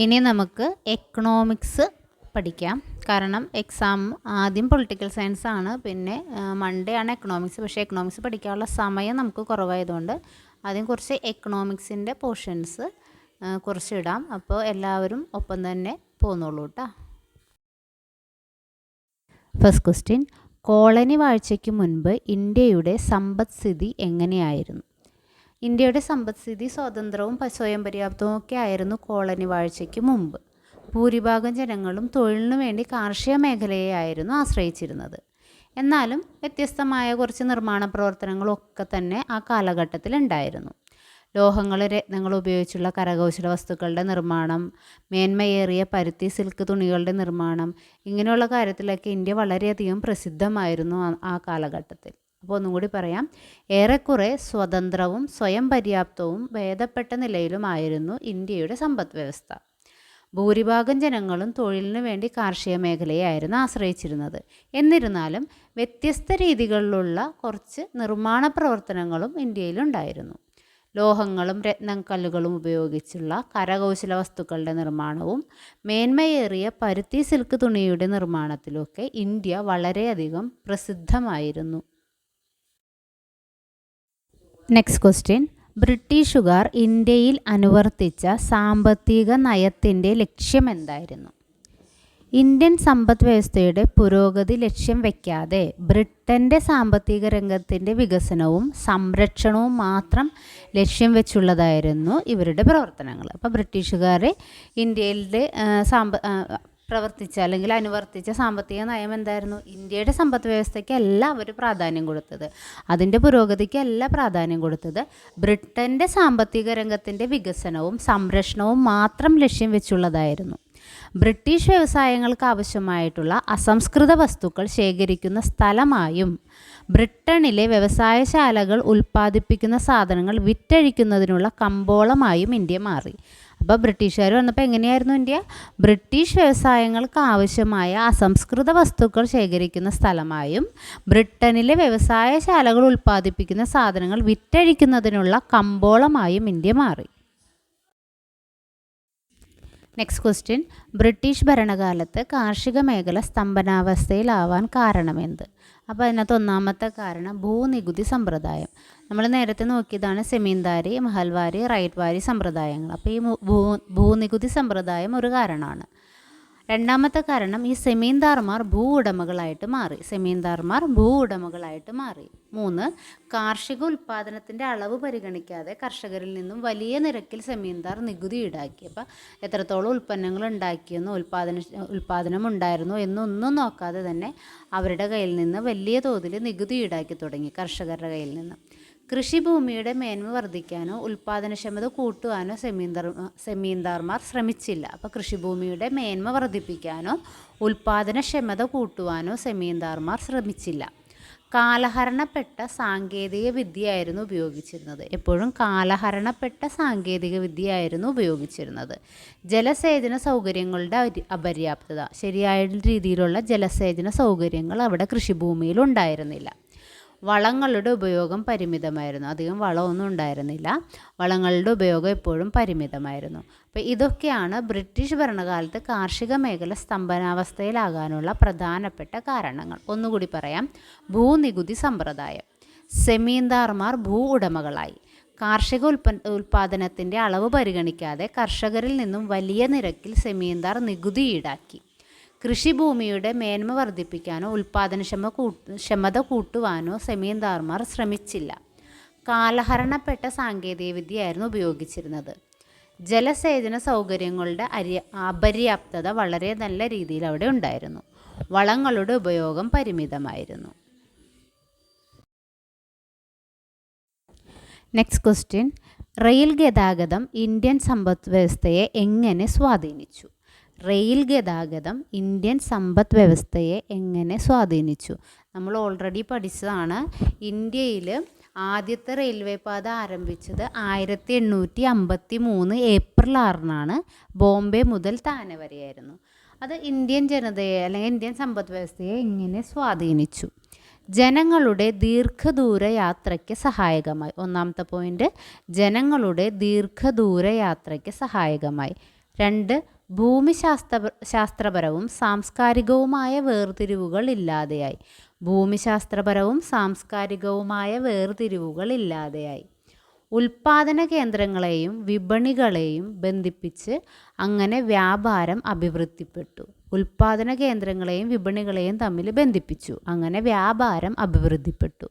ഇനി നമുക്ക് എക്കണോമിക്സ് പഠിക്കാം. കാരണം എക്സാം ആദ്യം പൊളിറ്റിക്കൽ സയൻസ് ആണ്. പിന്നെ മൺഡേ ആണ് എക്കണോമിക്സ് പക്ഷേ എക്കണോമിക്സ് പഠിക്കാനുള്ള സമയം നമുക്ക് കുറവായതുകൊണ്ട് ആദ്യം കുറച്ച് എക്കണോമിക്സിന്റെ പോർഷൻസ് കുറച്ച് ഇടാം അപ്പോൾ എല്ലാവരും ഒപ്പം തന്നെ പോന്നോളൂ കേട്ടോ ഫസ്റ്റ് ക്വസ്റ്റ്യൻ കോളനി വാഴ്ചയ്ക്ക് മുൻപ് ഇന്ത്യയുടെ സമ്പദ്സ്ഥിതി എങ്ങനെയായിരുന്നു? ഇന്ത്യയുടെ സമ്പദ്സ്ഥിതി സ്വതന്ത്രവും സ്വയം പര്യാപ്തവും ഒക്കെ ആയിരുന്നു കോളനി വാഴ്ചയ്ക്ക് മുമ്പ്. ഭൂരിഭാഗം ജനങ്ങളും തൊഴിലിനു വേണ്ടി കാർഷിക മേഖലയെ ആയിരുന്നു ആശ്രയിച്ചിരുന്നത്. എന്നാലും വ്യത്യസ്തമായ കുറച്ച് നിർമ്മാണ പ്രവർത്തനങ്ങളൊക്കെ തന്നെ ആ കാലഘട്ടത്തിൽ ഉണ്ടായിരുന്നു. ലോഹങ്ങൾ രത്നങ്ങൾ ഉപയോഗിച്ചുള്ള കരകൗശല വസ്തുക്കളുടെ നിർമ്മാണം മേന്മയേറിയ പരുത്തി സിൽക്ക് തുണികളുടെ നിർമ്മാണം ഇങ്ങനെയുള്ള കാര്യത്തിലൊക്കെ ഇന്ത്യ വളരെയധികം പ്രസിദ്ധമായിരുന്നു ആ കാലഘട്ടത്തിൽ. അപ്പോൾ ഒന്നും കൂടി പറയാം. ഏറെക്കുറെ സ്വതന്ത്രവും സ്വയം പര്യാപ്തവും ഭേദപ്പെട്ട നിലയിലുമായിരുന്നു ഇന്ത്യയുടെ സമ്പദ് വ്യവസ്ഥ ഭൂരിഭാഗം ജനങ്ങളും തൊഴിലിനു വേണ്ടി കാർഷിക മേഖലയായിരുന്നു ആശ്രയിച്ചിരുന്നത്. എന്നിരുന്നാലും വ്യത്യസ്ത രീതികളിലുള്ള കുറച്ച് നിർമ്മാണ പ്രവർത്തനങ്ങളും ഇന്ത്യയിലുണ്ടായിരുന്നു. ലോഹങ്ങളും രത്നക്കല്ലുകളും ഉപയോഗിച്ചുള്ള കരകൗശല വസ്തുക്കളുടെ നിർമ്മാണവും മേന്മയേറിയ പരുത്തി സിൽക്ക് തുണിയുടെ നിർമ്മാണത്തിലുമൊക്കെ ഇന്ത്യ വളരെയധികം പ്രസിദ്ധമായിരുന്നു. നെക്സ്റ്റ് ക്വസ്റ്റ്യൻ ബ്രിട്ടീഷുകാർ ഇന്ത്യയിൽ അനുവർത്തിച്ച സാമ്പത്തിക നയത്തിന്റെ ലക്ഷ്യം എന്തായിരുന്നു? ഇന്ത്യൻ സമ്പദ് വ്യവസ്ഥയുടെ പുരോഗതി ലക്ഷ്യം വയ്ക്കാതെ ബ്രിട്ടന്റെ സാമ്പത്തിക രംഗത്തിന്റെ വികസനവും സംരക്ഷണവും മാത്രം ലക്ഷ്യം വെച്ചുള്ളതായിരുന്നു ഇവരുടെ പ്രവർത്തനങ്ങൾ. അപ്പോൾ ബ്രിട്ടീഷുകാരെ ഇന്ത്യയിലെ സാമ്പ പ്രവർത്തിച്ച അല്ലെങ്കിൽ അനുവർത്തിച്ച സാമ്പത്തിക നയം എന്തായിരുന്നു? ഇന്ത്യയുടെ സമ്പദ് വ്യവസ്ഥയ്ക്കല്ല അവർ പ്രാധാന്യം കൊടുത്തത്. അതിന്റെ പുരോഗതിക്കല്ല പ്രാധാന്യം കൊടുത്തത്. ബ്രിട്ടന്റെ സാമ്പത്തിക രംഗത്തിന്റെ വികസനവും സംരക്ഷണവും മാത്രം ലക്ഷ്യം വെച്ചുള്ളതായിരുന്നു. ബ്രിട്ടീഷ് വ്യവസായങ്ങൾക്ക് ആവശ്യമായിട്ടുള്ള അസംസ്കൃത വസ്തുക്കൾ ശേഖരിക്കുന്ന സ്ഥലമായും ബ്രിട്ടനിലെ വ്യവസായശാലകൾ ഉൽപ്പാദിപ്പിക്കുന്ന സാധനങ്ങൾ വിറ്റഴിക്കുന്നതിനുള്ള കമ്പോളമായും ഇന്ത്യ മാറി. അപ്പോൾ ബ്രിട്ടീഷുകാർ വന്നപ്പോൾ എങ്ങനെയായിരുന്നു ഇന്ത്യ? ബ്രിട്ടീഷ് വ്യവസായങ്ങൾക്ക് ആവശ്യമായ അസംസ്കൃത വസ്തുക്കൾ ശേഖരിക്കുന്ന സ്ഥലമായും ബ്രിട്ടനിലെ വ്യവസായശാലകൾ ഉൽപ്പാദിപ്പിക്കുന്ന സാധനങ്ങൾ വിറ്റഴിക്കുന്നതിനുള്ള കമ്പോളമായും ഇന്ത്യ മാറി. നെക്സ്റ്റ് ക്വസ്റ്റ്യൻ ബ്രിട്ടീഷ് ഭരണകാലത്ത് കാർഷിക മേഖല സ്തംഭനാവസ്ഥയിലാവാൻ കാരണമെന്ത് അപ്പോൾ അതിനകത്ത് ഒന്നാമത്തെ കാരണം ഭൂനികുതി സമ്പ്രദായം. നമ്മൾ നേരത്തെ നോക്കിയതാണ് സെമീന്ദാരി മഹൽവാരി റൈറ്റ്വാരി സമ്പ്രദായങ്ങൾ. അപ്പോൾ ഈ ഭൂ ഭൂനികുതി സമ്പ്രദായം ഒരു കാരണമാണ്. രണ്ടാമത്തെ കാരണം ഈ സെമീന്ദാർമാർ ഭൂ ഉടമകളായിട്ട് മാറി. സെമീന്ദാർമാർ ഭൂ ഉടമകളായിട്ട് മാറി. മൂന്ന് കാർഷിക ഉൽപ്പാദനത്തിന്റെ അളവ് പരിഗണിക്കാതെ കർഷകരിൽ നിന്നും വലിയ നിരക്കിൽ സെമീന്ദാർ നികുതി ഈടാക്കി. അപ്പോൾ എത്രത്തോളം ഉൽപ്പന്നങ്ങൾ ഉണ്ടാക്കിയെന്നോ ഉൽപ്പാദന ഉൽപ്പാദനം ഉണ്ടായിരുന്നു എന്നൊന്നും നോക്കാതെ തന്നെ അവരുടെ കയ്യിൽ നിന്ന് വലിയ തോതിൽ നികുതി ഈടാക്കി തുടങ്ങി കർഷകരുടെ കയ്യിൽ നിന്ന്. കൃഷിഭൂമിയുടെ മേന്മ വർദ്ധിക്കാനോ ഉൽപ്പാദനക്ഷമത കൂട്ടുവാനോ സെമീന്ദർ സെമീന്ദാർമാർ ശ്രമിച്ചില്ല. അപ്പോൾ കൃഷിഭൂമിയുടെ മേന്മ വർദ്ധിപ്പിക്കാനോ ഉൽപ്പാദനക്ഷമത കൂട്ടുവാനോ സെമീന്ദാർമാർ ശ്രമിച്ചില്ല. കാലഹരണപ്പെട്ട സാങ്കേതിക വിദ്യയായിരുന്നു ഉപയോഗിച്ചിരുന്നത്. എപ്പോഴും കാലഹരണപ്പെട്ട സാങ്കേതിക വിദ്യയായിരുന്നു ഉപയോഗിച്ചിരുന്നത്. ജലസേചന സൗകര്യങ്ങളുടെ അപര്യാപ്തത. ശരിയായ രീതിയിലുള്ള ജലസേചന സൗകര്യങ്ങൾ അവിടെ കൃഷിഭൂമിയിൽ ഉണ്ടായിരുന്നില്ല. വളങ്ങളുടെ ഉപയോഗം പരിമിതമായിരുന്നു. അധികം വളമൊന്നും ഉണ്ടായിരുന്നില്ല. വളങ്ങളുടെ ഉപയോഗം എപ്പോഴും പരിമിതമായിരുന്നു. അപ്പോൾ ഇതൊക്കെയാണ് ബ്രിട്ടീഷ് ഭരണകാലത്ത് കാർഷിക മേഖല സ്തംഭനാവസ്ഥയിലാകാനുള്ള പ്രധാനപ്പെട്ട കാരണങ്ങൾ. ഒന്നുകൂടി പറയാം. ഭൂനികുതി സമ്പ്രദായം. സെമീന്ദാർമാർ ഭൂ ഉടമകളായി. കാർഷിക ഉൽപ്പ ഉൽപ്പാദനത്തിന്റെ അളവ് പരിഗണിക്കാതെ കർഷകരിൽ നിന്നും വലിയ നിരക്കിൽ സെമീന്ദാർ നികുതി ഈടാക്കി. കൃഷിഭൂമിയുടെ മേന്മ വർദ്ധിപ്പിക്കാനോ ഉൽപ്പാദനക്ഷമ ക്ഷമത കൂട്ടുവാനോ സെമീന്ദാർമാർ ശ്രമിച്ചില്ല. കാലഹരണപ്പെട്ട സാങ്കേതികവിദ്യയായിരുന്നു ഉപയോഗിച്ചിരുന്നത്. ജലസേചന സൗകര്യങ്ങളുടെ അരി അപര്യാപ്തത വളരെ നല്ല രീതിയിൽ അവിടെ ഉണ്ടായിരുന്നു. വളങ്ങളുടെ ഉപയോഗം പരിമിതമായിരുന്നു. നെക്സ്റ്റ് ക്വസ്റ്റ്യൻ റെയിൽ ഗതാഗതം ഇന്ത്യൻ സമ്പദ് വ്യവസ്ഥയെ എങ്ങനെ സ്വാധീനിച്ചു? റെയിൽ ഗതാഗതം ഇന്ത്യൻ സമ്പദ് വ്യവസ്ഥയെ എങ്ങനെ സ്വാധീനിച്ചു? നമ്മൾ ഓൾറെഡി പഠിച്ചതാണ്. ഇന്ത്യയിൽ ആദ്യത്തെ റെയിൽവേ പാത ആരംഭിച്ചത് ആയിരത്തി എണ്ണൂറ്റി അമ്പത്തി മൂന്ന് ഏപ്രിൽ ആറിനാണ്. ബോംബെ മുതൽ താനെ വരെയായിരുന്നു. അത് ഇന്ത്യൻ ജനതയെ അല്ലെങ്കിൽ ഇന്ത്യൻ സമ്പദ് വ്യവസ്ഥയെ എങ്ങനെ സ്വാധീനിച്ചു? ജനങ്ങളുടെ ദീർഘദൂര യാത്രയ്ക്ക് സഹായകമായി. ഒന്നാമത്തെ പോയിന്റ് ജനങ്ങളുടെ ദീർഘദൂര യാത്രയ്ക്ക് സഹായകമായി. രണ്ട് ഭൂമിശാസ്ത്ര ശാസ്ത്രപരവും സാംസ്കാരികവുമായ വേർതിരിവുകൾ ഇല്ലാതെയായി. ഭൂമിശാസ്ത്രപരവും സാംസ്കാരികവുമായ വേർതിരിവുകൾ ഇല്ലാതെയായി. ഉൽപാദന കേന്ദ്രങ്ങളെയും വിപണികളെയും ബന്ധിപ്പിച്ച് അങ്ങനെ വ്യാപാരം അഭിവൃദ്ധിപ്പെട്ടു. ഉൽപാദന കേന്ദ്രങ്ങളെയും വിപണികളെയും തമ്മിൽ ബന്ധിപ്പിച്ചു. അങ്ങനെ വ്യാപാരം അഭിവൃദ്ധിപ്പെട്ടു.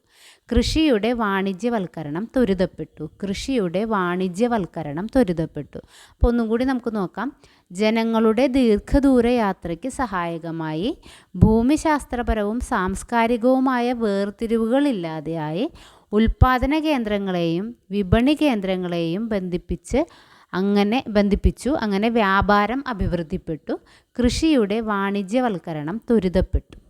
കൃഷിയുടെ വാണിജ്യവൽക്കരണം ത്വരിതപ്പെട്ടു. കൃഷിയുടെ വാണിജ്യവൽക്കരണം ത്വരിതപ്പെട്ടു. അപ്പോൾ ഒന്നും കൂടി നമുക്ക് നോക്കാം. ജനങ്ങളുടെ ദീർഘദൂര യാത്രയ്ക്ക് സഹായകമായി ഭൂമിശാസ്ത്രപരവും സാംസ്കാരികവുമായ വേർതിരിവുകളില്ലാതെയായി ഉൽപാദന കേന്ദ്രങ്ങളെയും വിപണി കേന്ദ്രങ്ങളെയും ബന്ധിപ്പിച്ച് അങ്ങനെ ബന്ധിപ്പിച്ചു അങ്ങനെ വ്യാപാരം അഭിവൃദ്ധിപ്പെട്ടു കൃഷിയുടെ വാണിജ്യവൽക്കരണം ത്വരിതപ്പെട്ടു.